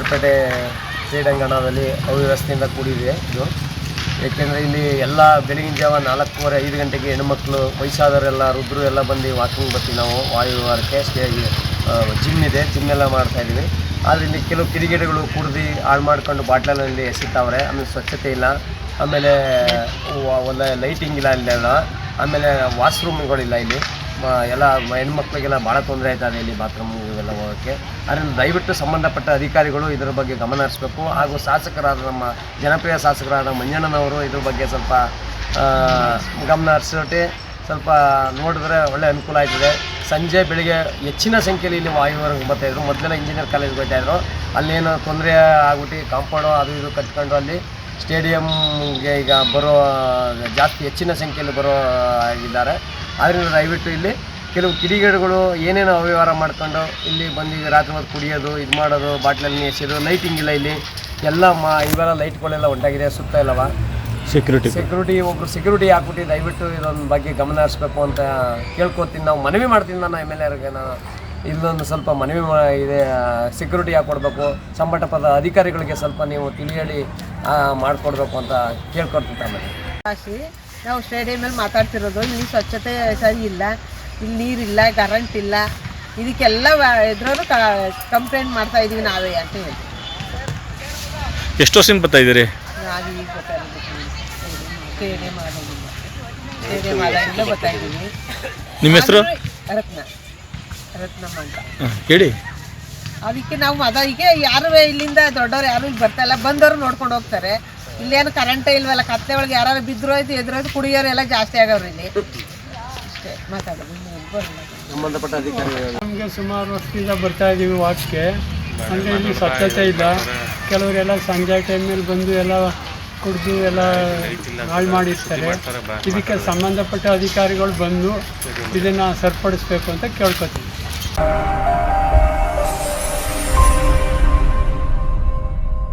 ಕ್ಯಾರ್ಪೇಟೆ ಕ್ರೀಡಾಂಗಣದಲ್ಲಿ ಅವ್ಯವಸ್ಥೆಯಿಂದ ಕೂಡಿದೆ ಇದು. ಏಕೆಂದರೆ ಇಲ್ಲಿ ಎಲ್ಲ ಬೆಳಗಿನ ಜಾವ ನಾಲ್ಕೂವರೆ, ಐದು ಗಂಟೆಗೆ ಹೆಣ್ಮಕ್ಳು, ವಯಸ್ಸಾದವರೆಲ್ಲ ರುದ್ರು ಎಲ್ಲ ಬಂದು ವಾಕಿಂಗ್ ಬರ್ತೀವಿ ನಾವು ವಾಯು ವಿಹಾರಕ್ಕೆ ಸ್ಟೇ ಜಿಮ್ ಇದೆ ಜಿಮ್ ಎಲ್ಲ ಮಾಡ್ತಾಯಿದ್ದೀವಿ ಆದರೆ ಇಲ್ಲಿ ಕೆಲವು ಕಿಡಿಗೇಡಿಗಳು ಕುಡ್ದು ಹಾಳು ಮಾಡ್ಕೊಂಡು ಬಾಟ್ಲಲ್ಲಿ ಎಸಿತಾವ್ರೆ, ಆಮೇಲೆ ಸ್ವಚ್ಛತೆ ಇಲ್ಲ. ಆಮೇಲೆ ಲೈಟಿಂಗ್ ಇಲ್ಲ ಇಲ್ಲೆಲ್ಲ ಆಮೇಲೆ ವಾಶ್ರೂಮ್ಗಳಿಲ್ಲ ಇಲ್ಲಿ. ಎಲ್ಲ ಹೆಣ್ಮಕ್ಳಿಗೆಲ್ಲ ಭಾಳ ತೊಂದರೆ ಆಯ್ತದೆ ಇಲ್ಲಿ ಬಾತ್ರೂಮ್ ಇವೆಲ್ಲ ಹೋಗೋಕ್ಕೆ. ಅದರಿಂದ ದಯವಿಟ್ಟು ಸಂಬಂಧಪಟ್ಟ ಅಧಿಕಾರಿಗಳು ಇದರ ಬಗ್ಗೆ ಗಮನ ಹರಿಸ್ಬೇಕು. ಹಾಗೂ ಶಾಸಕರಾದ ನಮ್ಮ ಜನಪ್ರಿಯ ಶಾಸಕರಾದ ಮಂಜಣ್ಣನವರು ಇದ್ರ ಬಗ್ಗೆ ಸ್ವಲ್ಪ ಗಮನ ಹರಿಸೋಟಿ ಸ್ವಲ್ಪ ನೋಡಿದ್ರೆ ಒಳ್ಳೆ ಅನುಕೂಲ ಆಯ್ತದೆ. ಸಂಜೆ ಬೆಳಿಗ್ಗೆ ಹೆಚ್ಚಿನ ಸಂಖ್ಯೆಯಲ್ಲಿ ಇಲ್ಲಿ ವಾಯುವರೆಗೆ ಬರ್ತಾಯಿದ್ರು ಮೊದಲೆಲ್ಲ ಇಂಜಿನಿಯರ್ ಕಾಲೇಜ್ ಹೋಗ್ತಾಯಿದ್ರು ಅಲ್ಲೇನು ತೊಂದರೆ ಆಗ್ಬಿಟ್ಟು ಕಾಂಪೌಂಡು ಅದು ಇದು ಕಟ್ಕೊಂಡು ಅಲ್ಲಿ ಸ್ಟೇಡಿಯಮ್ಗೆ ಈಗ ಬರೋ, ಜಾಸ್ತಿ ಹೆಚ್ಚಿನ ಸಂಖ್ಯೆಯಲ್ಲಿ ಬರೋ ಆಗಿದ್ದಾರೆ ಆದ್ದರಿಂದ ದಯವಿಟ್ಟು ಇಲ್ಲಿ ಕೆಲವು ಕಿಡಿಗೇಡುಗಳು ಏನೇನೋ ಅವ್ಯವಹಾರ ಮಾಡ್ಕೊಂಡು ಇಲ್ಲಿ ಬಂದು ರಾತ್ರಿ ಹೊತ್ತು ಕುಡಿಯೋದು ಇದು ಮಾಡೋದು ಬಾಟ್ಲಲ್ಲಿ ಎಸೆಯೋದು ಲೈಟಿಂಗ್ ಇಲ್ಲ ಇಲ್ಲಿ. ಎಲ್ಲ ಮಾ ಇವೆಲ್ಲ ಲೈಟ್ಗಳೆಲ್ಲ ಉಂಟಾಗಿದೆ ಸುತ್ತ ಇಲ್ಲವ? ಸೆಕ್ಯೂರಿಟಿ ಸೆಕ್ಯೂರಿಟಿ ಒಬ್ರು ಸೆಕ್ಯೂರಿಟಿ ಹಾಕ್ಬಿಟ್ಟು ದಯವಿಟ್ಟು ಇದೊಂದು ಬಗ್ಗೆ ಗಮನ ಹರಿಸ್ಬೇಕು ಅಂತ ಕೇಳ್ಕೊತೀನಿ. ನಾವು ಮನವಿ ಮಾಡ್ತೀನಿ ನಾನು ಎಂ ಎಲ್ ಎರ್ಗೆ ನಾನು ಇಲ್ಲೊಂದು ಸ್ವಲ್ಪ ಮನವಿ ಮಾ ಇದೆ ಸೆಕ್ಯೂರಿಟಿ ಹಾಕ್ಕೊಡ್ಬೇಕು. ಸಂಬಂಧಪಟ್ಟ ಅಧಿಕಾರಿಗಳಿಗೆ ಸ್ವಲ್ಪ ನೀವು ತಿಳಿ ಮಾಡಿಕೊಡ್ಬೇಕು ಅಂತ ಕೇಳ್ಕೊಡ್ತೀನಿ ಆಮೇಲೆ ಹಾಕಿ ನಾವು ಸ್ಟೇಡಿಯಮಲ್ಲಿ ಮಾತಾಡ್ತಿರೋದು ಇಲ್ಲಿ ಸ್ವಚ್ಛತೆ ಸರಿ ಇಲ್ಲ ಇಲ್ಲಿ ನೀರಿಲ್ಲ ಕರೆಂಟ್ ಇಲ್ಲ. ಇದಕ್ಕೆಲ್ಲ ಎದುರು ಕಂಪ್ಲೇಂಟ್ ಮಾಡ್ತಾ ಇದೀವಿ ನಾವೇ ಅಂತ ಹೇಳಿ. ಎಷ್ಟು ವರ್ಷದಿಂದ ಬರ್ತಾ ಇದ್ದೀರಿ? ನಾವು ಈಗ ಗೊತ್ತಾಗಿದ್ದು ಸ್ಟೇಡಿಯಂ ಆಗೋದಿಲ್ಲ ಸ್ಟೇಡಿಯಂ ಆದಾಗಿಂದ ಬರ್ತಾ ಇದ್ದೀವಿ. ನಿಮ್ಮ ಹೆಸರು? ರತ್ನ. ರತ್ನಮ್ಮ ಅಂತ ಹೇಳಿ ಅದಕ್ಕೆ ನಾವು ಅದಕ್ಕೆ ಯಾರು ಇಲ್ಲಿಂದ ದೊಡ್ಡವ್ರು ಯಾರು ಇಲ್ಲಿ ಬರ್ತಾ ಇಲ್ಲ ಬಂದವರು ನೋಡ್ಕೊಂಡು ಹೋಗ್ತಾರೆ. ಇಲ್ಲೇನು ಕರೆಂಟೇ ಇಲ್ವಲ್ಲ ಕತ್ತೆ ಒಳಗೆ ಯಾರು ಬಿದ್ದರೋಯ್ತು ಎದುರೋಯ್ತು ಕುಡಿಯೋರು ಎಲ್ಲ ಜಾಸ್ತಿ ಆಗವ್ರಿ ಇಲ್ಲಿ. ಅಷ್ಟೇ ಮಾತಾಡೋದು ಇನ್ನೇನು ಬರಲ್ಲ ಸಂಬಂಧಪಟ್ಟ ಅಧಿಕಾರಿಗಳು ನಮಗೆ ಸುಮಾರು ವರ್ಷದಿಂದ ಬರ್ತಾ ಇದ್ದೀವಿ ವಾಚ್ಗೆ. ಅಂದರೆ ಇಲ್ಲಿ ಸ್ವಚ್ಛತೆ ಇಲ್ಲ. ಕೆಲವರೆಲ್ಲ ಸಂಜೆ ಟೈಮಲ್ಲಿ ಬಂದು ಎಲ್ಲ ಕುಡಿದು ಎಲ್ಲ ಹಾಳು ಮಾಡಿರ್ತಾರೆ. ಇದಕ್ಕೆ ಸಂಬಂಧಪಟ್ಟ ಅಧಿಕಾರಿಗಳು ಬಂದು ಇದನ್ನು ಸರಿಪಡಿಸ್ಬೇಕು ಅಂತ ಕೇಳ್ಕೊತೀವಿ.